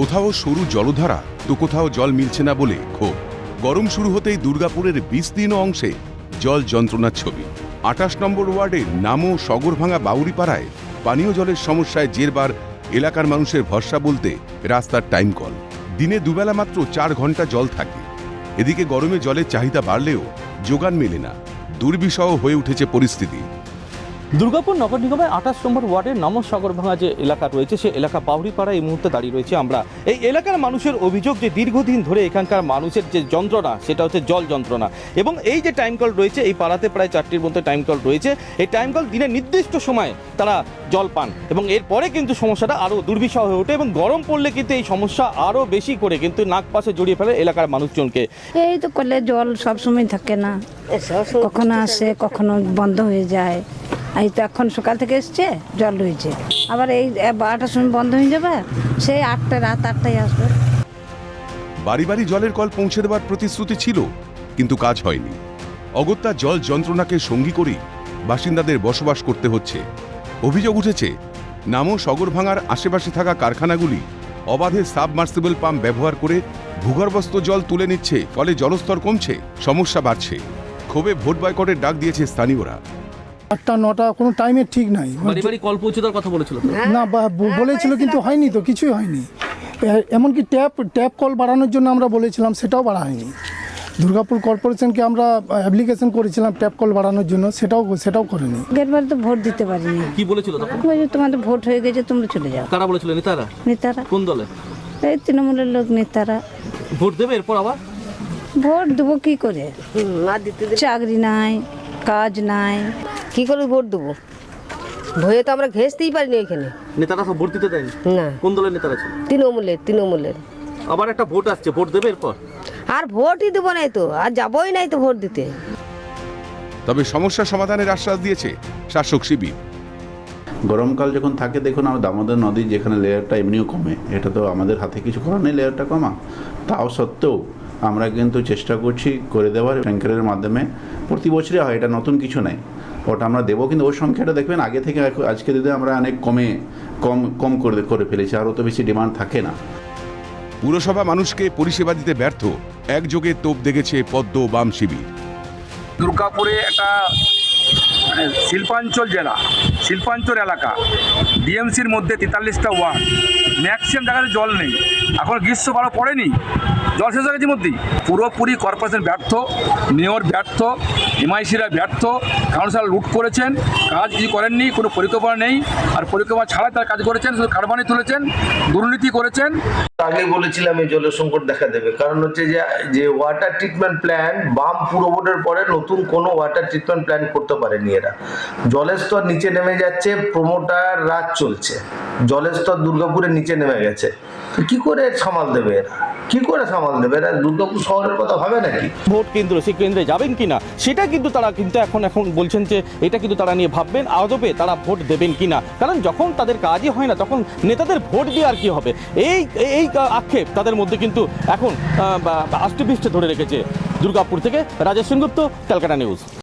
কোথাও সরু জলধারা, তো কোথাও জল মিলছে না বলে ক্ষোভ। গরম শুরু হতেই দুর্গাপুরের বিস্তীর্ণ অংশে জল যন্ত্রণার ছবি। আঠাশ নম্বর ওয়ার্ডের নামও সগরভাঙা বাউরিপাড়ায় পানীয় জলের সমস্যায় জেরবার এলাকার মানুষের ভরসা বলতে রাস্তার টাইম কল। দিনে দুবেলা মাত্র চার ঘণ্টা জল থাকে। এদিকে গরমে জলের চাহিদা বাড়লেও যোগান মেলে না। দুর্বিষহ হয়ে উঠেছে পরিস্থিতি। দুর্গাপুর নগর নিগমের আঠাশ নম্বর ওয়ার্ডের নমসাগরভাঙা যে এলাকা রয়েছে সে এলাকা পাউড়িপাড়া এই মুহূর্তে দাঁড়িয়ে রয়েছে আমরা। এই এলাকার মানুষের অভিযোগ যে দীর্ঘদিন ধরে এখানকার মানুষের যে যন্ত্রণা সেটা হচ্ছে জল যন্ত্রণা। এবং এই যে টাইম কল রয়েছে এই পাড়াতে প্রায় চারটির মধ্যে টাইম কল রয়েছে এই টাইম কল দিনের নির্দিষ্ট সময়ে তারা জল পান। এবং এরপরে কিন্তু সমস্যাটা আরও দুর্বিষহ হয়ে ওঠে এবং গরম পড়লে কিন্তু এই সমস্যা আরও বেশি করে কিন্তু নাক পাশে জড়িয়ে ফেলে এলাকার মানুষজনকে। এই তো করলে জল সবসময় থাকে না। কখনো আসে কখনো বন্ধ হয়ে যায়। এই তো এখন সকাল থেকে এসছে, জল রয়েছে আবার এই বারোটার সময় বন্ধ হয়ে যাবে, সেই আটটা, রাত আটটায় আসবে। বাড়ি বাড়ি জলের কল পৌঁছে দেওয়ার প্রতিশ্রুতি ছিল, কিন্তু কাজ হয়নি। অগত্যা জল যন্ত্রণাকে সঙ্গী করেই বাসিন্দাদের বসবাস করতে হচ্ছে। অভিযোগ উঠেছে নামও সগরভাঙার আশেপাশে থাকা কারখানাগুলি অবাধে সাবমার্সিবল পাম্প ব্যবহার করে ভূগর্ভস্থ জল তুলে নিচ্ছে, ফলে জলস্তর কমছে, সমস্যা বাড়ছে। ক্ষোভে ভোট বয়কটের ডাক দিয়েছে স্থানীয়রা। আটটা নটা কোনো টাইমের ঠিক নাই। বাড়ি বাড়ি কল পৌঁছে দেওয়ার কথা বলেছিল না বা- ব- বলেছিল কিন্তু হয়নি তো কিছুই হয়নি। এমনকি ট্যাপ ট্যাপ কল বাড়ানোর জন্য আমরা বলেছিলাম সেটাও বাড়া হয়নি। দুর্গাপুর কর্পোরেশনকে আমরা অ্যাপ্লিকেশন করেছিলাম ট্যাপ কল বাড়ানোর জন্য সেটাও সেটাও করেনি। আগেরবার তো ভোট দিতে পারিনি। কি বলেছিল তখন? তোমাদের ভোট হয়ে গেছে তোমরা চলে যাও। কারা বলেছিল নেতারা? নেতারা। কোন দলে? এই তৃণমূলের লোক নেতারা। ভোট দেবে এরপর আবার? ভোট দেবো কি করে? চাকরি নাই কাজ নাই। কি করে ভোট দেবো? ভয়ে তো আমরা ঘেসতেই পারিনি এখানে। নেতারা সব ভোট দিতে দেয়নি? না। কোন দলের নেতারা ছিল? তৃণমূলের তৃণমূলের। আবার একটা ভোট আসছে ভোট দেবে এরপর? আর ভোটই দেবো নাই তো আর যাবোই নাই তো ভোট দিতে। তবে সমস্যা সমাধানের আশ্বাস দিয়েছে শাসক শিবির। গরমকাল যখন থাকে দেখুন আমার দামোদর নদী যেখানে লেয়ারটা এমনিও কমে এটা তো আমাদের হাতে কিছু করার নেই লেয়ারটা কমা। তাও সত্ত্বেও আমরা কিন্তু চেষ্টা করছি করে দেওয়ার ট্যাঙ্কারের মাধ্যমে। প্রতি বছরই হয় এটা নতুন কিছু নেই ওটা আমরা দেবো কিন্তু ওর সংখ্যাটা দেখবেন আগে থেকে আজকে দিতে আমরা অনেক কমে কম কম করে করে ফেলেছি আর অত বেশি ডিমান্ড থাকে না। পুরসভা মানুষকে পরিষেবা দিতে ব্যর্থ একযোগে তোপ দেখেছে পদ্ম বাম শিবির। দুর্গাপুরে একটা মানে শিল্পাঞ্চল জেলা শিল্পাঞ্চল এলাকা ডিএমসির মধ্যে তেতাল্লিশটা ওয়ার্ড। ম্যাক্সিমাম জায়গাতে জল নেই। এখন গ্রীষ্ম বারো পড়েনি। জল শেষ হয়ে পুরোপুরি কর্পোরেশন ব্যর্থ মেয়র ব্যর্থ এমআইসিরা ব্যর্থ কাউন্সিলর লুট করেছেন, কাজ কিছু করেননি, কোনো পরিকল্পনা নেই, আর পরিকল্পনা ছাড়াই তার কাজ করেছেন, শুধু কারবানি তুলেছেন, দুর্নীতি করেছেন। আগে বলেছিলাম এই জলের সংকট দেখা দেবে। কারণ হচ্ছে যে যে ওয়াটার ট্রিটমেন্ট প্ল্যান বাম পুরো ভোটের পরে নতুন কোনো ওয়াটার ট্রিটমেন্ট প্ল্যান করতে পারেনি এরা। জলের স্তর নিচে নেমে যাচ্ছে প্রমোটার রাত চলছে। জলের স্তর দুর্গাপুরের নিচে নেমে গেছে। কি করে সামাল দেবে কি করে সামাল দেবে এরা? দুর্গাপুর শহরের কথা ভাবে নাকি? ভোট কেন্দ্র, সেই কেন্দ্রে যাবেন কিনা? সেটা কিন্তু তারা কিন্তু এখন এখন বলছেন যে এটা কিন্তু তারা নিয়ে ভাববেন, আদবে তারা ভোট দেবেন কিনা? কারণ যখন তাদের কাজই হয় না, তখন নেতাদের ভোট দিয়ে আর কি হবে? এই এই আক্ষেপ তাদের মধ্যে কিন্তু এখন আষ্টপৃষ্টে ধরে রেখেছে দুর্গাপুর থেকে রাজেশ সেনগুপ্ত, ক্যালকাটা নিউজ।